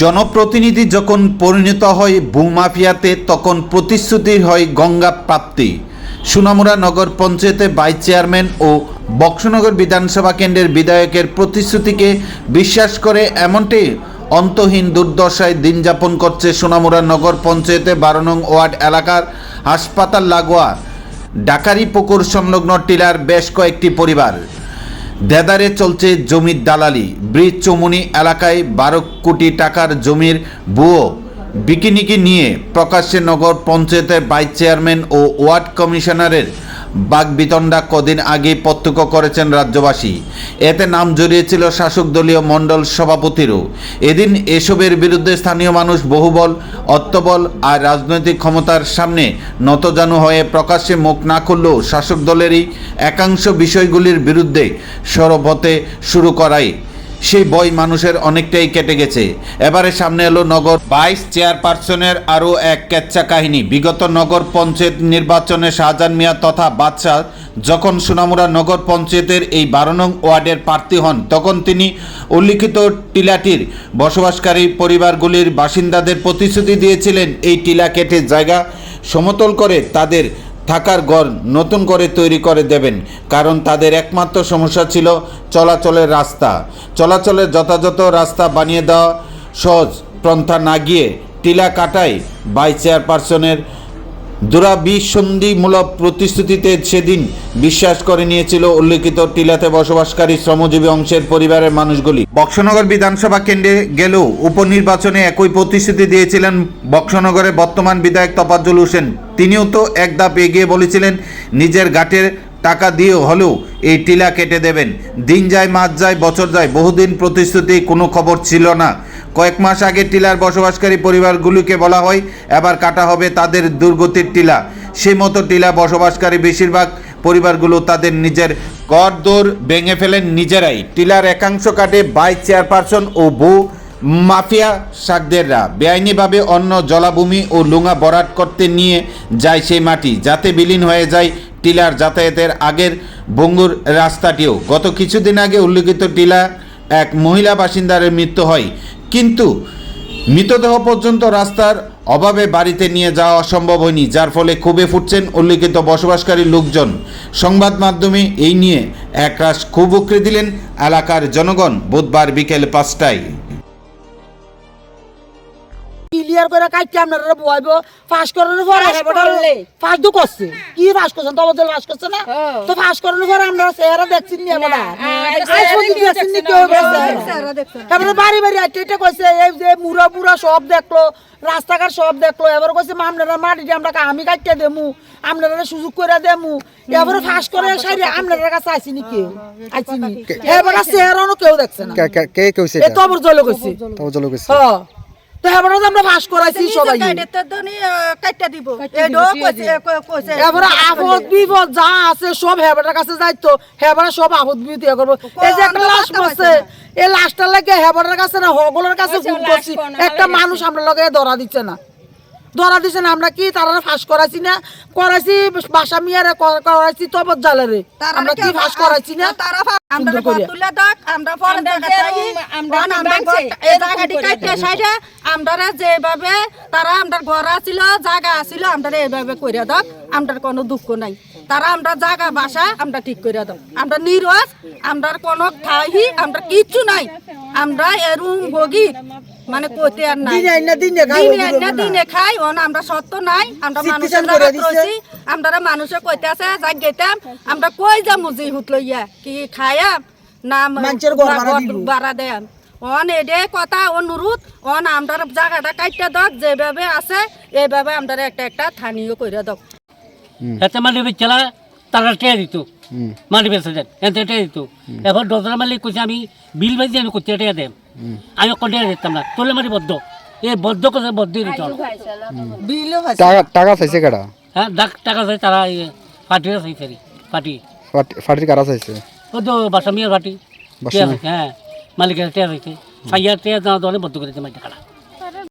জনপ্রতিনিধি যখন পরিণত হয় ভূমাফিয়াতে তখন প্রতিশ্রুতি হয় গঙ্গা প্রাপ্তি। সুনামুরা নগর পঞ্চায়েতে ভাইস চেয়ারম্যান ও বক্সনগর বিধানসভা কেন্দ্রের বিধায়কের প্রতিশ্রুতিকে বিশ্বাস করে এমনটি অন্তহীন দুর্দশায় দিন যাপন করছে সোনামুরা নগর পঞ্চায়েতে বারো নং ওয়ার্ড এলাকার হাসপাতাল লাগোয়া ডাকারি পুকুর সংলগ্ন টিলার বেশ কয়েকটি পরিবার। দেদারে চলছে জমির দালালি। ব্রিজ চৌমনি এলাকায় বারো কোটি টাকার জমির বুয়ো বিকিনিকি নিয়ে প্রকাশ্যে নগর পঞ্চায়েতের ভাইস চেয়ারম্যান ও ওয়ার্ড কমিশনারের বাগবিতণ্ডা কদিন আগে প্রত্যক্ষ করেছেন রাজ্যবাসী। এতে নাম জড়িয়েছিল শাসক দলীয় মণ্ডল সভাপতিরও। এদিন এসবের বিরুদ্ধে স্থানীয় মানুষ বহুবল অর্থবল আর রাজনৈতিক ক্ষমতার সামনে নতজানু হয়ে প্রকাশ্যে মুখ না খুললেও শাসক দলেরই একাংশ বিষয়গুলির বিরুদ্ধে সরব হতে শুরু করায়। সেই বই মানুষের অনেকটাই কেটে গেছে। এবারে সামনে এলো নগর ভাইস চেয়ারপারসনের আরও এক কেচ্চা কাহিনী। বিগত নগর পঞ্চায়েত নির্বাচনে শাহজাহান মিয়া তথা বাদশাহ যখন সোনামুরা নগর পঞ্চায়েতের এই বারো নং ওয়ার্ডের প্রার্থী হন, তখন তিনি উল্লিখিত টিলাটির বসবাসকারী পরিবারগুলির বাসিন্দাদের প্রতিশ্রুতি দিয়েছিলেন, এই টিলা কেটে জায়গা সমতল করে তাদের থাকার ঘর নতুন করে তৈরি করে দেবেন, কারণ তাদের একমাত্র সমস্যা ছিল চলাচলের রাস্তা। চলাচলের যথাযথ রাস্তা বানিয়ে দেওয়া সহজ, পন্থা না গিয়ে টিলা কাটায় ভাইস চেয়ারপারসনের দুরাবিসন্ধিমূলক প্রতিশ্রুতিতে সেদিন বিশ্বাস করে নিয়েছিল উল্লেখিত টিলাতে বসবাসকারী শ্রমজীবী অংশের পরিবারের মানুষগুলি। বক্সনগর বিধানসভা কেন্দ্রে গেলেও উপনির্বাচনে একই প্রতিশ্রুতি দিয়েছিলেন বক্সনগরের বর্তমান বিধায়ক তফাজ্জল হোসেন। তিনিও তো এক ধাপ এগিয়ে বলেছিলেন, নিজের ঘাটের টাকা দিয়ে হলেও এই টিলা কেটে দেবেন। দিন যায়, মাস যায়, বছর যায়, বহুদিন প্রতিশ্রুতি, কোনো খবর ছিল না। কয়েক মাস আগে টিলার বসবাসকারী পরিবারগুলিকে বলা হয়, এবার কাটা হবে তাদের দুর্গতির টিলা। সেই মতো টিলা বসবাসকারী বেশিরভাগ পরিবারগুলো তাদের নিজের দৌড় ভেঙে ফেলেন নিজেরাই। টিলার একাংশ কাটে ভাইস চেয়ারপারসন ও বউ মাফিয়া শাকদেররা বেআইনিভাবে অন্য জলাভূমি ও লুঙা বরাট করতে নিয়ে যায় সেই মাটি, যাতে বিলীন হয়ে যায় টিলার যাতায়াতের আগের বঙ্গুর রাস্তাটিও। গত কিছুদিন আগে উল্লেখিত টিলা এক মহিলা বাসিন্দারের মৃত্যু হয়। কিন্তু মৃতদেহ পর্যন্ত রাস্তার অভাবে বাড়িতে নিয়ে যাওয়া অসম্ভব হয়নি, যার ফলে ক্ষোভে ফুটছেন উল্লেখিত বসবাসকারী লোকজন। সংবাদ মাধ্যমে এই নিয়ে একরাশ ক্ষোভ উকড়ে দিলেন এলাকার জনগণ, বুধবার বিকেল পাঁচটায়। ক্লিয়ার করে কাটতে আপনারা বইব পাস করানোর পরে তো করছে। কি পাস করছেন তো পাস করছে না। তো পাস করানোর পরে আমরা চেহারা দেখছি নি আমরা হ্যাঁ। তারপরে বাড়ি বাড়ি এটা কইছে এই যে সব দেখল রাস্তাঘাট সব দেখল এবার কইছে আপনারা মাটি দিয়ে আমরা আমি কাটতে দেমু আপনারা সুযোগ করে দেমু। এবারে ফাঁস করে আপনাদের কাছে আইছি নি কেউ আইছি নি। এবারে চেহারানো কেউ দেখছে না। কে- কে- কে কইছে তো জলে কইছে। হ্যাঁ এবারে আমরা ফাঁস করাইছি সবাই। কাটটা দিব। এডো কইছে কইছে। এবারে আপদ বিপদ যা আছে সব হেবাটার কাছে যাইতো। হেবারা সব আপদ বিপদ ইয়ে করব। এই যে একটা লাশ এই লাশটা লাগে হেবাটার কাছে না হগলের কাছে ফোন করছি। একটা মানুষ আমরা লগে ধরা দিচ্ছে না। ধরা দিচ্ছে না আমরা কি তারা ফাঁস করাইছি না? করাইছি বাসা মিয়ারে ক- করাইছি তবত জালেরে। আমরা কি ফাঁস করাইছি না? তারা আমরা তুলে দাক পরে যেভাবে তারা আমরা ঘর আছিল জায়গা আছিল আমরা এইভাবে করে দাও আমরা কোনো দুঃখ নাই। তারা আমরা জায়গা বাসা আমরা ঠিক করে দাও। আমরা নিরজ আমরা কোনো ঠাই আমরা কিচ্ছু নাই। আমরা এরুম ভোগী। মানে কইতে আর নাই। দিনে আইনা দিনে খাই, দিনে না। দিনে খাই ওন আমরা সত্য নাই আমরা মানুষের রইছি আমরা মানুষে কইতে আছে যাই গেতাম আমরা কই যা মুজি হুত লইয়া? কি খায়া না মানুষের ঘর ভাড়া দেন অন এডে কথা অনুরোধ অন আমরা জায়গাটা কাটতে দক যেভাবে আছে এইভাবে আমরা একটা একটা স্থানীয় করে দক। এতে মাটি বেচলা তারা টেয়া দিত। মাটি বেচে দেন এতে টেয়া দিত। এবার মালিক কইছে আমি বিল বাজি আমি কোথায় টেয়া দেম। আমি কোথায় দিতাম না। তোলে মাটি বদ্ধ। এ বদ্ধ কথা বদ্ধ দিত টাকা টাকা চাইছে কেডা হ্যাঁ ডাক টাকা চাই তারা পার্টিরা চাইছে পার্টি। ফাটি- ফাটির কারা চাইছে? ও তো বাসামিয়ার ফাটি হ্যাঁ মালিকের টেয়া চাইছে। ফাইয়ার টেয়া দলে বদ্ধ করে দিতে মাইটা কাটা